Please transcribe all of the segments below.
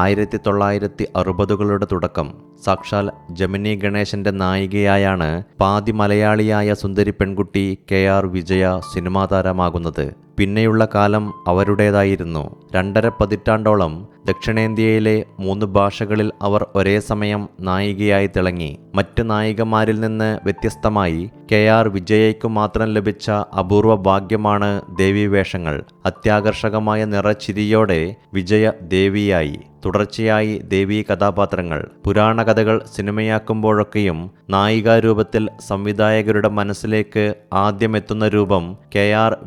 ആയിരത്തി തൊള്ളായിരത്തി അറുപതുകളുടെ തുടക്കം. സാക്ഷാൽ ജമിനി ഗണേശന്റെ നായികയായാണ് പാതി മലയാളിയായ സുന്ദരി പെൺകുട്ടി കെ ആർ വിജയ സിനിമാ താരമാകുന്നത് പിന്നെയുള്ള കാലം അവരുടേതായിരുന്നു. രണ്ടര പതിറ്റാണ്ടോളം ദക്ഷിണേന്ത്യയിലെ മൂന്ന് ഭാഷകളിൽ അവർ ഒരേ സമയം നായികയായി തിളങ്ങി. മറ്റ് നായികമാരിൽ നിന്ന് വ്യത്യസ്തമായി കെ ആർ വിജയയ്ക്കു മാത്രം ലഭിച്ച അപൂർവ ഭാഗ്യമാണ് ദേവീവേഷങ്ങൾ. അത്യാകർഷകമായ നിറച്ചിരിയോടെ വിജയ ദേവിയായി. തുടർച്ചയായി ദേവീ കഥാപാത്രങ്ങൾ. പുരാണ കഥകൾ സിനിമയാക്കുമ്പോഴൊക്കെയും നായികാരൂപത്തിൽ സംവിധായകരുടെ മനസ്സിലേക്ക് ആദ്യമെത്തുന്ന രൂപം കെ ആർ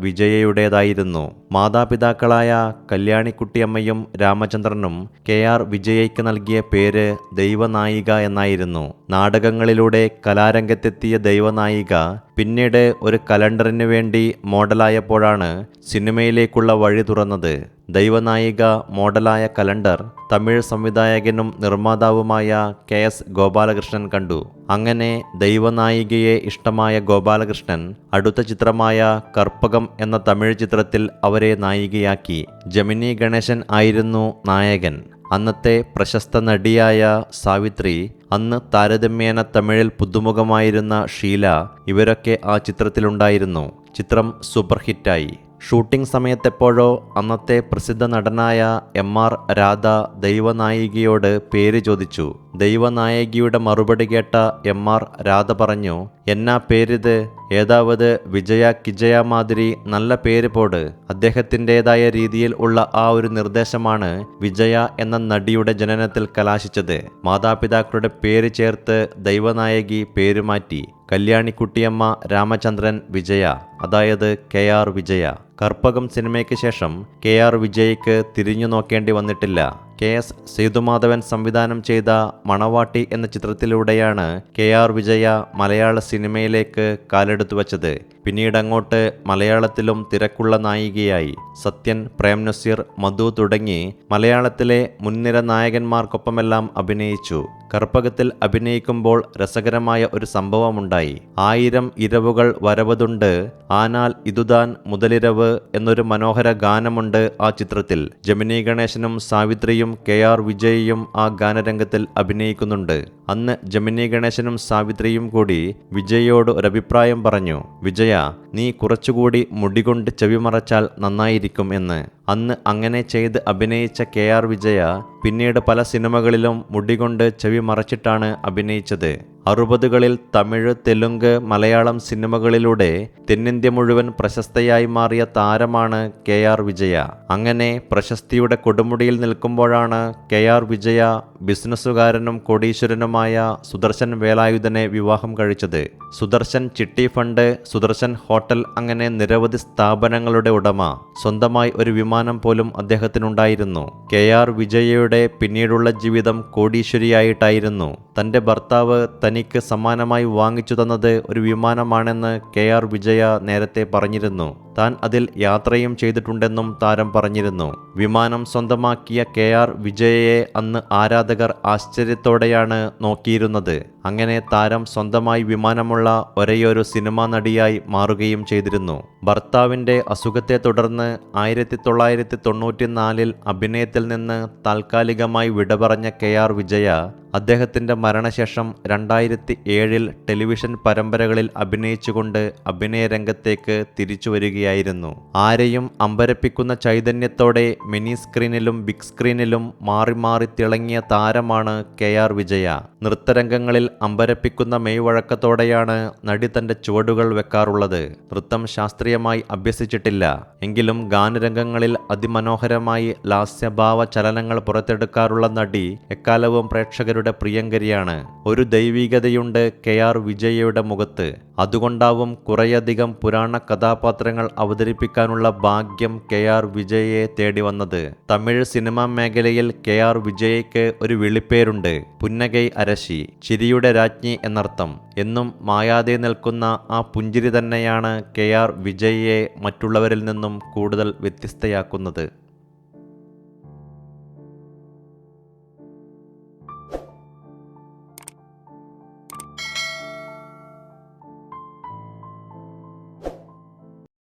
വിജയയുടേതായിരുന്നു മാതാപിതാക്കളായ കല്യാണിക്കുട്ടിയമ്മയും രാമചന്ദ്രനും കെ ആർ വിജയയ്ക്ക് നൽകിയ പേര് ദൈവനായിക എന്നായിരുന്നു. നാടകങ്ങളിലൂടെ കലാരംഗത്തെത്തിയ ദൈവനായിക പിന്നീട് ഒരു കലണ്ടറിന് വേണ്ടി മോഡലായപ്പോഴാണ് സിനിമയിലേക്കുള്ള വഴി തുറന്നത്. ദൈവനായിക മോഡലായ കലണ്ടർ തമിഴ് സംവിധായകനും നിർമ്മാതാവുമായ കെ എസ് ഗോപാലകൃഷ്ണൻ കണ്ടു. അങ്ങനെ ദൈവനായികയെ ഇഷ്ടമായ ഗോപാലകൃഷ്ണൻ അടുത്ത ചിത്രമായ കർപ്പകം എന്ന തമിഴ് ചിത്രത്തിൽ അവരെ നായികയാക്കി. ജമിനി ഗണേശൻ ആയിരുന്നു നായകൻ. അന്നത്തെ പ്രശസ്ത നടിയായ സാവിത്രി അന്ന് താരതമ്യേന തമിഴിൽ പുതുമുഖമായിരുന്ന ഷീല ഇവരൊക്കെ ആ ചിത്രത്തിലുണ്ടായിരുന്നു. ചിത്രം സൂപ്പർ ഹിറ്റായി ഷൂട്ടിംഗ് സമയത്തെപ്പോഴോ അന്നത്തെ പ്രസിദ്ധ നടനായ എം ആർ രാധ ദൈവനായികയോട് പേര് ചോദിച്ചു. ദൈവനായകിയുടെ മറുപടി കേട്ട എം ആർ രാധ പറഞ്ഞു എന്നാ പേരിത്? ഏതാവത് വിജയ കിജയ മാതിരി നല്ല പേര് പോട്. അദ്ദേഹത്തിന്റെതായ രീതിയിൽ ഉള്ള ആ ഒരു നിർദ്ദേശമാണ് വിജയ എന്ന നടിയുടെ ജനനത്തിൽ കലാശിച്ചത്. മാതാപിതാക്കളുടെ പേര് ചേർത്ത് ദൈവനായകി പേരുമാറ്റി കല്യാണിക്കുട്ടിയമ്മ രാമചന്ദ്രൻ വിജയ. അതായത് കെ ആർ വിജയ. കർപ്പകം സിനിമയ്ക്ക് ശേഷം കെ ആർ വിജയ്ക്ക് തിരിഞ്ഞു നോക്കേണ്ടി വന്നിട്ടില്ല. കെ എസ് സേതുമാധവൻ സംവിധാനം ചെയ്ത മണവാട്ടി എന്ന ചിത്രത്തിലൂടെയാണ് കെ ആർ വിജയ മലയാള സിനിമയിലേക്ക് കാലെടുത്തു വച്ചത് പിന്നീട് അങ്ങോട്ട് മലയാളത്തിലും തിരക്കുള്ള നായികയായി സത്യൻ പ്രേം നസീർ മധു തുടങ്ങി മലയാളത്തിലെ മുൻനിര നായകന്മാർക്കൊപ്പമെല്ലാം അഭിനയിച്ചു. കർപ്പകത്തിൽ അഭിനയിക്കുമ്പോൾ രസകരമായ ഒരു സംഭവമുണ്ടായി. ആയിരം ഇരവുകൾ വരവതുണ്ട്. ആനാൽ ഇതുതാൻ മുതലിരവ് എന്നൊരു മനോഹര ഗാനമുണ്ട് ആ ചിത്രത്തിൽ. ജമിനി ഗണേശനും സാവിത്രിയും കെ ആർ വിജയും ആ ഗാനരംഗത്തിൽ അഭിനയിക്കുന്നുണ്ട്. അന്ന് ജമിനി ഗണേശനും സാവിത്രിയും കൂടി വിജയോട് ഒരഭിപ്രായം പറഞ്ഞു വിജയ നീ കുറച്ചുകൂടി മുടികൊണ്ട് ചെവി മറച്ചാൽ നന്നായിരിക്കും എന്ന്. അന്ന് അങ്ങനെ ചെയ്ത് അഭിനയിച്ച കെ ആർ വിജയ പിന്നീട് പല സിനിമകളിലും മുടികൊണ്ട് ചെവി മറച്ചിട്ടാണ് അഭിനയിച്ചത്. അറുപതുകളിൽ തമിഴ് തെലുങ്ക് മലയാളം സിനിമകളിലൂടെ തെന്നിന്ത്യ മുഴുവൻ പ്രശസ്തയായി മാറിയ താരമാണ് കെ ആർ വിജയ. അങ്ങനെ പ്രശസ്തിയുടെ കൊടുമുടിയിൽ നിൽക്കുമ്പോഴാണ് കെ ആർ വിജയ ബിസിനസ്സുകാരനും കോടീശ്വരനുമായ സുദർശൻ വേലായുധനെ വിവാഹം കഴിച്ചത്. സുദർശൻ ചിട്ടി ഫണ്ട് സുദർശൻ ഹോട്ടൽ അങ്ങനെ നിരവധി സ്ഥാപനങ്ങളുടെ ഉടമ. സ്വന്തമായി ഒരു വിമാനം പോലും അദ്ദേഹത്തിനുണ്ടായിരുന്നു. കെ ആർ വിജയയുടെ പിന്നീടുള്ള ജീവിതം കോടീശ്വരിയായിട്ടായിരുന്നു. തന്റെ ഭർത്താവ് തനിക്ക് സമ്മാനമായി വാങ്ങിച്ചു തന്നത് ഒരു വിമാനമാണെന്ന് കെ ആർ വിജയ നേരത്തെ പറഞ്ഞിരുന്നു. താൻ അതിൽ യാത്രയും ചെയ്തിട്ടുണ്ടെന്നും താരം പറഞ്ഞിരുന്നു. വിമാനം സ്വന്തമാക്കിയ കെ ആർ വിജയയെ അന്ന് ആരാധകർ ആശ്ചര്യത്തോടെയാണ് നോക്കിയിരുന്നത്. അങ്ങനെ താരം സ്വന്തമായി വിമാനമുള്ള ഒരേയൊരു സിനിമാ നടിയായി മാറുകയും ചെയ്തിരുന്നു. ഭർത്താവിന്റെ അസുഖത്തെ തുടർന്ന് ആയിരത്തി തൊള്ളായിരത്തി തൊണ്ണൂറ്റിനാലിൽ അഭിനയത്തിൽ നിന്ന് താൽക്കാലികമായി വിട പറഞ്ഞ കെ ആർ വിജയ അദ്ദേഹത്തിന്റെ മരണശേഷം രണ്ടായിരത്തി ഏഴിൽ ടെലിവിഷൻ പരമ്പരകളിൽ അഭിനയിച്ചുകൊണ്ട് അഭിനയരംഗത്തേക്ക് തിരിച്ചു വരികയായിരുന്നു ആരെയും അമ്പരപ്പിക്കുന്ന ചൈതന്യത്തോടെ മിനി സ്ക്രീനിലും ബിഗ് സ്ക്രീനിലും മാറി മാറി തിളങ്ങിയ താരമാണ് കെ ആർ വിജയ. നൃത്തരംഗങ്ങളിൽ അമ്പരപ്പിക്കുന്ന മെയ്വഴക്കത്തോടെയാണ് നടി തന്റെ ചുവടുകൾ വെക്കാറുള്ളത്. നൃത്തം ശാസ്ത്രീയമായി അഭ്യസിച്ചിട്ടില്ല. എങ്കിലും ഗാനരംഗങ്ങളിൽ അതിമനോഹരമായി ലാസ്യഭാവ ചലനങ്ങൾ പുറത്തെടുക്കാറുള്ള നടി എക്കാലവും പ്രേക്ഷകരുടെ പ്രിയങ്കരിയാണ്. ഒരു ദൈവികതയുണ്ട് കെ ആർ വിജയയുടെ മുഖത്ത്. അതുകൊണ്ടാവും കുറേയധികം പുരാണ കഥാപാത്രങ്ങൾ അവതരിപ്പിക്കാനുള്ള ഭാഗ്യം കെ ആർ വിജയയെ തേടി വന്നത്. തമിഴ് സിനിമാ മേഖലയിൽ കെ ആർ വിജയയ്ക്ക് ഒരു വിളിപ്പേരുണ്ട്. പുന്നകൈ അരശി ചിരിയുടെ രാജ്ഞി എന്നർത്ഥം. എന്നും മായാതെ നിൽക്കുന്ന ആ പുഞ്ചിരി തന്നെയാണ് കെ ആർ വിജയയെ മറ്റുള്ളവരിൽ നിന്നും കൂടുതൽ വ്യത്യസ്തയാക്കുന്നത്.